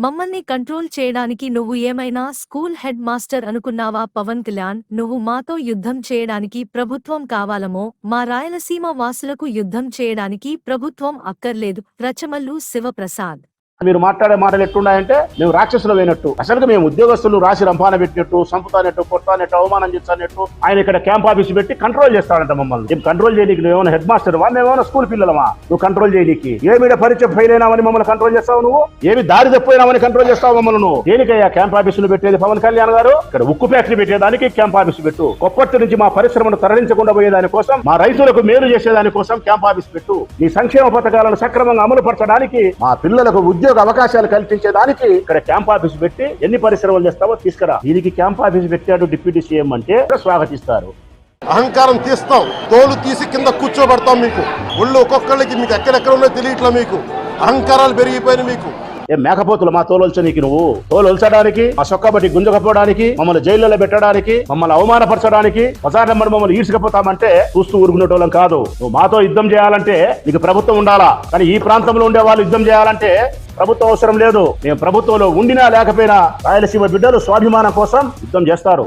మమ్మల్ని కంట్రోల్ చేయడానికి నువ్వు ఏమైనా స్కూల్ హెడ్ మాస్టర్ అనుకున్నావా? పవన్ కళ్యాణ్ నువ్వు మాతో యుద్ధం చేయడానికి ప్రభుత్వం కావాలమో? మా రాయలసీమ వాసులకు యుద్ధం చేయడానికి ప్రభుత్వం అక్కర్లేదు. రచమల్లు శివప్రసాద్ మీరు మాట్లాడే మాటలు ఎట్టున్నాయంటే మేము రాక్షసులు అయినట్టు అసలు మేము ఉద్యోగస్తులు రాసి రంపాన పెట్టినట్టు సంపుతానట్టు కొట్టానట్టు అవమానం చేస్తానట్టు ఆయన ఇక్కడ క్యాంప్ ఆఫీస్ పెట్టి కంట్రోల్ చేస్తాడంట మమ్మల్ని. మేము కంట్రోల్ చేయడానికి నువ్వు ఏమైనా హెడ్ మాస్టర్ వా మేమేమైనా స్కూల్ పిల్లలమా? నువ్వు కంట్రోల్ చేయడానికి ఏమిడ పరీక్ష ఫెయిల్ అయినామని మమ్మల్ని కంట్రోల్ చేస్తావు నువ్వు? ఏమి దారి తప్పినామని కంట్రోల్ చేస్తావు మమ్మల్ని నువ్వు? దేనికయ్యా క్యాంప్ ఆఫీసులు పెట్టేది పవన్ కళ్యాణ్ గారు? ఇక్కడ ఉక్కు ఫ్యాక్టరీ పెట్టేదానికి క్యాంప్ ఆఫీస్ పెట్టు. కొప్పటి నుంచి మా పరిశ్రమను తరలించకుండా పోయేదాని కోసం మా రైతులకు మేలు చేసేదాని కోసం క్యాంప్ ఆఫీస్ పెట్టు. నీ సంక్షేమ పథకాలను సక్రమంగా అమలు పరచడానికి మా పిల్లలకు ఉద్యోగ అవకాశాలు కల్పించేదానికి ఇక్కడ క్యాంప్ ఆఫీస్ పెట్టి ఎన్ని పరిశ్రమలు చేస్తావో తీసుకురా. దీనికి క్యాంప్ ఆఫీస్ పెట్టాడు డిప్యూటీ సీఎం అంటే స్వాగతిస్తారు. అహంకారం తీస్తాం తోలు తీసి కింద కూర్చోబెడతాం మీకు. ఒళ్ళు ఒక్కొక్కళ్ళకి మీకు ఎక్కడెక్కడ ఉన్నో తెలియట్లా మీకు. అహంకారాలు పెరిగిపోయినాయి మీకు. ఏ మేకపోతులు మా తోలొల్చనీకి నువ్వు? తోలొల్చడానికి మా సొక్కబట్టి గుంజకపోవడానికి మమ్మల్ని జైల్లో పెట్టడానికి మమ్మల్ని అవమానపరచడానికి బజార్ నెంబర్ మమ్మల్ని ఈడ్చుకపోతామంటే చూస్తూ ఊరుకునేటోళ్ళం కాదు. నువ్వు మాతో యుద్ధం చేయాలంటే నీకు ప్రభుత్వం ఉండాలా? కానీ ఈ ప్రాంతంలో ఉండే వాళ్ళు యుద్ధం చేయాలంటే ప్రభుత్వం అవసరం లేదు. మేము ప్రభుత్వంలో ఉండినా లేకపోయినా రాయలసీమ బిడ్డలు స్వాభిమానం కోసం యుద్ధం చేస్తారు.